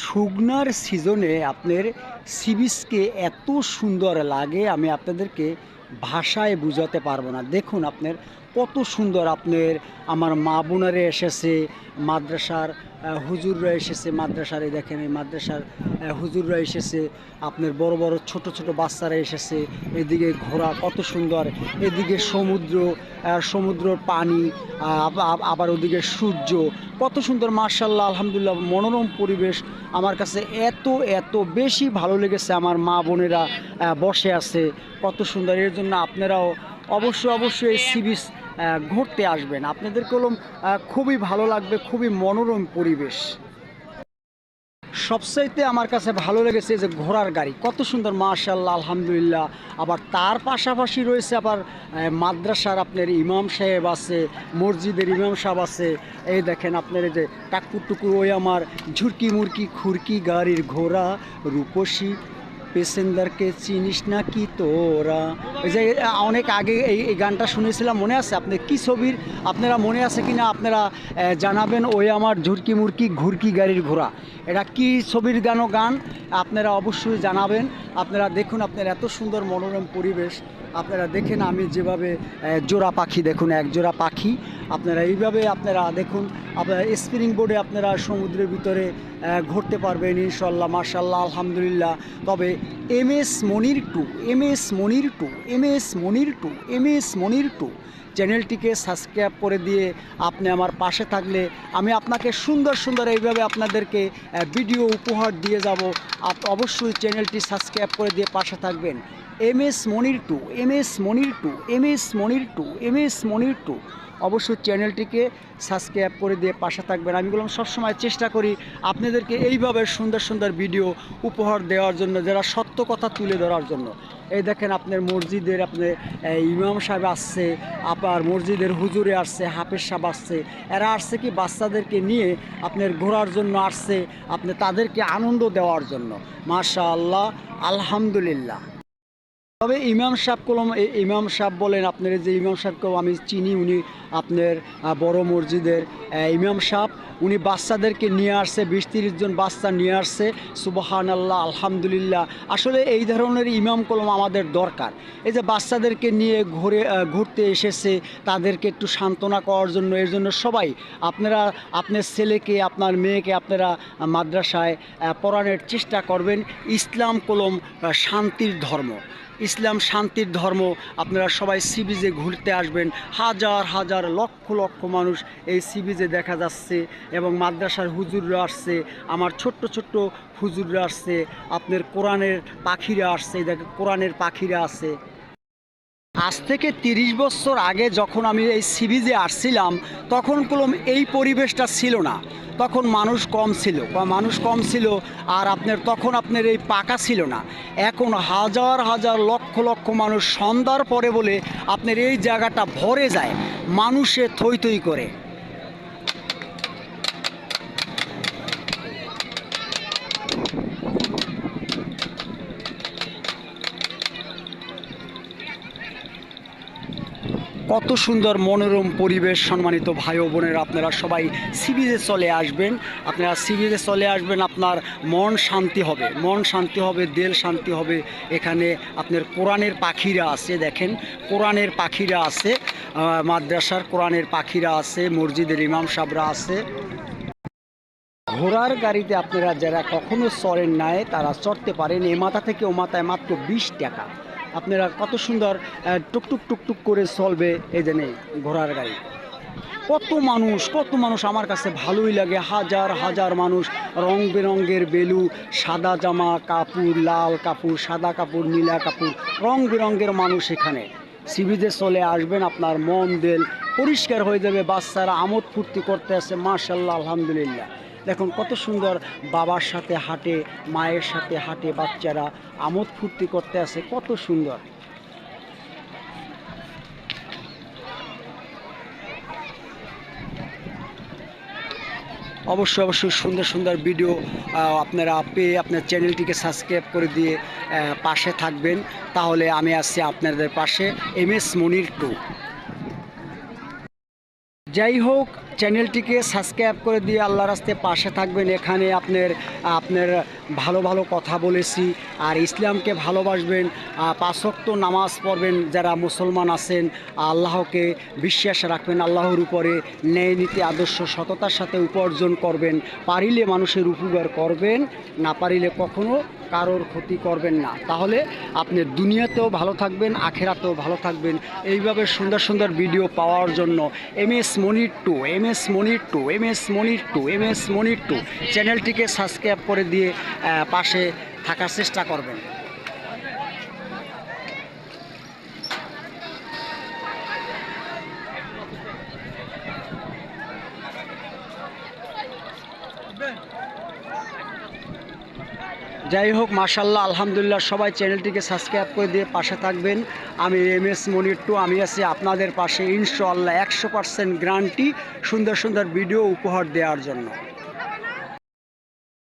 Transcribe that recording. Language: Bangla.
শুকনার সিজনে আপনার সি বিচকে এত সুন্দর লাগে, আমি আপনাদেরকে ভাষায় বুঝাতে পারব না। দেখুন, আপনার কত সুন্দর আপনার আমার মা বোনারে এসেছে, মাদ্রাসার হুজুররা এসেছে মাদ্রাসার, এই দেখেন এই মাদ্রাসার হুজুররা এসেছে, আপনার বড় বড় ছোট ছোট বাচ্চারা এসেছে, এদিকে ঘোরা কত সুন্দর, এদিকে সমুদ্র সমুদ্রর পানি আবার ওদিকে সূর্য, কত সুন্দর মার্শাল্লাহ আলহামদুলিল্লাহ, মনোরম পরিবেশ, আমার কাছে এত এত বেশি ভালো লেগেছে আমার মা বোনেরা বসে আছে, কত সুন্দর, এর জন্য আপনারাও অবশ্যই অবশ্যই এই সি বিচ ঘুরতে আসবেন। আপনাদের কলম খুবই ভালো লাগবে, খুবই মনোরম পরিবেশ। সবচাইতে আমার কাছে ভালো লেগেছে যে ঘোড়ার গাড়ি। কত সুন্দর মাশাল্লাহ আলহামদুলিল্লাহ। আবার তার পাশাপাশি রয়েছে আবার মাদ্রাসার আপনার ইমাম সাহেব আছে, মসজিদের ইমাম সাহেব আছে। এই দেখেন আপনার যে টাকুর টুকুর ওই আমার ঝুরকি মুরকি খুরকি গাড়ির ঘোড়া, রূপসী। পেসেঞ্জারকে চিনিস না কি তোরা? ওই যে অনেক আগে এই এই গানটা শুনেছিলাম, মনে আছে? আপনি কি ছবির, আপনারা মনে আছে কি না আপনারা জানাবেন, ওই আমার ঝুরকি মুরকি ঘুরকি গাড়ির ঘোড়া। এটা কি ছবির গানও গান? আপনারা অবশ্যই জানাবেন। আপনারা দেখুন, আপনার এত সুন্দর মনোরম পরিবেশ। আপনারা দেখেন, আমি যেভাবে জোড়া পাখি, দেখুন, এক জোড়া পাখি। আপনারা এইভাবে আপনারা দেখুন, আপনারা স্পিনিং বোর্ডে আপনারা সমুদ্রের ভিতরে ঘুরতে পারবেন ইনশাল্লাহ মার্শাল্লাহ আলহামদুলিল্লাহ। তবে M S Monir two M S Monir two M S Monir two M S Monir two চ্যানেলটিকে সাবস্ক্রাইব করে দিয়ে আপনি আমার পাশে থাকলে আমি আপনাকে সুন্দর সুন্দর এইভাবে আপনাদেরকে ভিডিও উপহার দিয়ে যাব। আপ, অবশ্যই চ্যানেলটি সাবস্ক্রাইব করে দিয়ে পাশে থাকবেন। M S Monir two M S Monir two M S Monir two M S Monir two. অবশ্যই চ্যানেলটিকে সাবস্ক্রাইব করে দিয়ে পাশে থাকবেন। আমি বললাম, সবসময় চেষ্টা করি আপনাদেরকে এইভাবে সুন্দর সুন্দর ভিডিও উপহার দেওয়ার জন্য, যারা সত্য কথা তুলে ধরার জন্য। এই দেখেন আপনার মসজিদের আপনার ইমাম সাহেব আসছে আপনার মসজিদের হুজুরে আসছে, হাফেজ সাহেব আসছে। এরা আসছে কি বাচ্চাদেরকে নিয়ে আপনার ঘোরার জন্য আসছে, আপনি তাদেরকে আনন্দ দেওয়ার জন্য। মাশা আল্লাহ আলহামদুলিল্লাহ। তবে ইমাম সাহেব কলম ইমাম সাহেব বলেন, আপনার যে ইমাম সাহেবকেও আমি চিনি, উনি আপনার বড় মসজিদের ইমাম সাহেব। উনি বাচ্চাদেরকে নিয়ে আসছে, বিশ তিরিশ জন বাচ্চা নিয়ে আসছে। সুবাহান আল্লাহ আলহামদুলিল্লাহ। আসলে এই ধরনের ইমাম কলম আমাদের দরকার। এই যে বাচ্চাদেরকে নিয়ে ঘুরে ঘুরতে এসেছে, তাদেরকে একটু সান্ত্বনা করার জন্য, এর জন্য সবাই, আপনারা, আপনার ছেলেকে, আপনার মেয়েকে আপনারা মাদ্রাসায় পড়ানোর চেষ্টা করবেন। ইসলাম কলম শান্তির ধর্ম। ইসলাম শান্তির ধর্ম, আপনারা সবাই সি বিচে ঘুরতে আসবেন। হাজার হাজার, লক্ষ লক্ষ মানুষ এই সি বিচে দেখা যাচ্ছে এবং মাদ্রাসার হুজুররা আসছে, আমার ছোট্ট ছোট্ট হুজুররা আসছে, আপনার কোরআনের পাখিরা আসছে দেখ কোরআনের পাখিরা আছে। আজ থেকে তিরিশ বছর আগে যখন আমি এই সিবিজে আসছিলাম, তখন কলম এই পরিবেশটা ছিল না। তখন মানুষ কম ছিল। মানুষ কম ছিল আর আপনার, তখন আপনার এই পাকা ছিল না। এখন হাজার হাজার লক্ষ লক্ষ মানুষ সন্ধ্যার পরে বলে আপনার এই জায়গাটা ভরে যায়। মানুষে থই থই করে। কত সুন্দর মনোরম পরিবেশ সম্মানিত ভাই বোনের আপনারা সবাই সিবিজে চলে আসবেন। আপনারা সিবিজে চলে আসবেন, আপনার মন শান্তি হবে। মন শান্তি হবে, দেল শান্তি হবে। এখানে আপনার কোরআনের পাখিরা আছে, দেখেন। কোরআনের পাখিরা আছে মাদ্রাসার কোরআনের পাখিরা আছে, মসজিদের ইমাম সাহরা আছে। ঘোড়ার গাড়িতে আপনারা যারা কখনো চড়েন নাই, তারা চড়তে পারেন। এ মাথা থেকে ও মাথায় মাত্র বিশ টাকা। আপনারা কত সুন্দর টুকটুক টুকটুক করে চলবে এই নেই, ঘোড়ার গাড়ি। কত মানুষ কত মানুষ আমার কাছে ভালোই লাগে। হাজার হাজার মানুষ, রং বেরঙের বেলু, সাদা জামা, কাপড় লাল কাপড়, সাদা কাপড়, নীলা কাপড়, রং বেরঙের মানুষ এখানে। সিবিজে চলে আসবেন, আপনার মন দেল পরিষ্কার হয়ে যাবে। বাচ্চারা আমোদ ফুর্তি করতে আসে, মাশাল্লাহ, আলহামদুলিল্লাহ। দেখুন, কত সুন্দর বাবার সাথে হাঁটে, মায়ের সাথে হাঁটে বাচ্চারা, আমোদ ফুর্তি করতে আসে, কত সুন্দর। অবশ্যই অবশ্যই সুন্দর সুন্দর ভিডিও আপনারা পেয়ে আপনার চ্যানেলটিকে সাবস্ক্রাইব করে দিয়ে পাশে থাকবেন। তাহলে আমি আসছি আপনাদের পাশে এম এস মনির টু যাই হোক চ্যানেলটিকে সাবস্ক্রাইব করে দিয়ে আল্লাহ রাস্তে পাশে থাকবেন। এখানে আপনার আপনার ভালো ভালো কথা বলেছি আর ইসলামকে ভালোবাসবেন। আহ, পাঁচক্ত নামাজ পড়বেন যারা মুসলমান আছেন। আল্লাহকে বিশ্বাস রাখবেন আল্লাহর উপরে ন্যায় নীতি আদর্শ সততার সাথে উপার্জন করবেন। পারিলে মানুষের উপকার করবেন না পারিলে কখনো কারোর ক্ষতি করবেন না। তাহলে আপনি দুনিয়াতেও ভালো থাকবেন আখেরাতেও ভালো থাকবেন। এইভাবে সুন্দর সুন্দর ভিডিও পাওয়ার জন্য M S Monir two M S Monir two M S Monir two M S Monir two চ্যানেলটিকে সাবস্ক্রাইব করে দিয়ে পাশে থাকার চেষ্টা করবেন। যাই হোক মাশাল্লাহ আলহামদুলিল্লাহ, সবাই চ্যানেলটিকে সাবস্ক্রাইব করে দিয়ে পাশে থাকবেন। আমি এম এস মনির টু, আমি আছি আপনাদের পাশে ইনশাল্লাহ একশো পার্সেন্ট গ্রান্টি সুন্দর সুন্দর ভিডিও উপহার দেওয়ার জন্য।